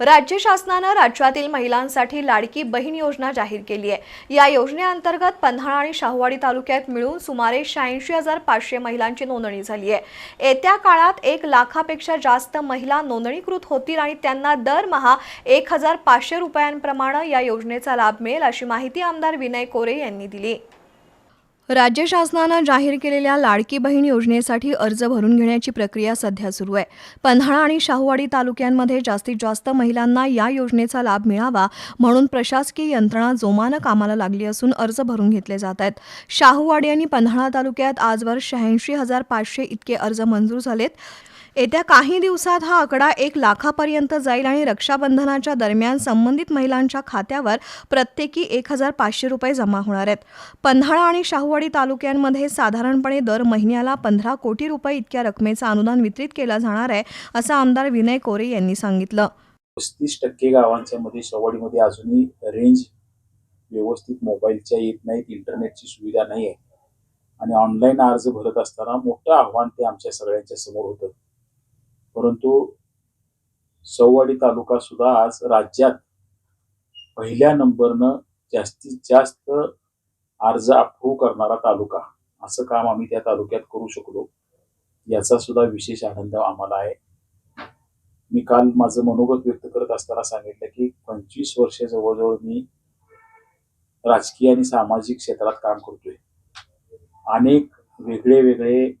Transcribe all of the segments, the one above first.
राज्य शासनानं राज्यातील महिलांसाठी लाडकी बहीण योजना जाहीर केली आहे. या योजनेअंतर्गत पन्हाळा आणि शाहूवाडी तालुक्यात मिळून सुमारे शहाऐंशी हजार पाचशे महिलांची नोंदणी झाली आहे. येत्या काळात एक लाखापेक्षा जास्त महिला नोंदणीकृत होतील आणि त्यांना दरमहा एक हजार पाचशे रुपयांप्रमाणे या योजनेचा लाभ मिळेल अशी माहिती आमदार विनय कोरे यांनी दिली. राज्य शासनानं जाहीर केलेल्या लाडकी बहीण योजनेसाठी अर्ज भरून घेण्याची प्रक्रिया सध्या सुरू आहे. पन्हाळा आणि शाहूवाडी तालुक्यांमध्ये जास्तीत जास्त महिलांना या योजनेचा लाभ मिळावा म्हणून प्रशासकीय यंत्रणा जोमानं कामाला लागली असून अर्ज भरून घेतले जात आहेत. शाहूवाडी आणि पन्हाळा तालुक्यात आजवर शहाऐंशी हजार पाचशे इतके अर्ज मंजूर झालेत. येत्या काही दिवसात हा आकडा एक लाखापर्यंत जाईल आणि रक्षाबंधनाच्या दरम्यान संबंधित महिलांच्या खात्यावर प्रत्येकी एक हजार पाचशे रुपये जमा होणार आहेत. पन्हाळा आणि शाहू शाहूवाडी तालुक्यांमध्ये साधारणपणे दर महिन्याला पंधरा कोटी रुपये इतक्या रकमेचं अनुदान वितरित केलं जाणार आहे असं आमदार विनय कोरे यांनी सांगितलं. पस्तीस टक्के गावांच्या मध्ये सवाडीमध्ये अजूनही रेंज व्यवस्थित मोबाईलच्या येत नाहीत इंटरनेटची सुविधा नाही आहे आणि ऑनलाईन अर्ज भरत असताना मोठं आव्हान ते आमच्या सगळ्यांच्या समोर होतं. परंतु सव्वाडी तालुका सुद्धा आज राज्यात पहिल्या नंबरनं जास्तीत जास्त अर्ज अप्रूव्ह करणारा तालुका. असं काम आम्ही त्या तालुक्यात करू शकलो. याचा सुद्धा विशेष आनंद आम्हाला आहे. मी काल माझं मनोगत व्यक्त करत असताना सांगितलं की पंचवीस वर्ष जवळजवळ मी राजकीय आणि सामाजिक क्षेत्रात काम करतोय. अनेक वेगळे वेगळे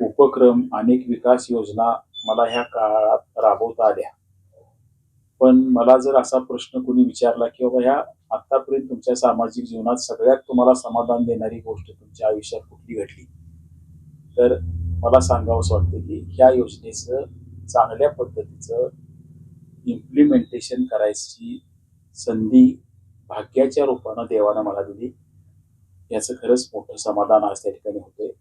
उपक्रम अनेक विकास योजना मला ह्या काळात राबवता आल्या. पण मला जर असा प्रश्न कोणी विचारला की बाबा ह्या आतापर्यंत तुमच्या सामाजिक जीवनात सगळ्यात तुम्हाला समाधान देणारी गोष्ट तुमच्या आयुष्यात कुठली घडली? तर मला सांगावंसं वाटतं की ह्या योजनेचं चांगल्या पद्धतीचं इम्प्लिमेंटेशन करायची संधी भाग्याच्या रूपानं देवानं मला दिली. याचं खरंच मोठं समाधान आज त्या ठिकाणी होते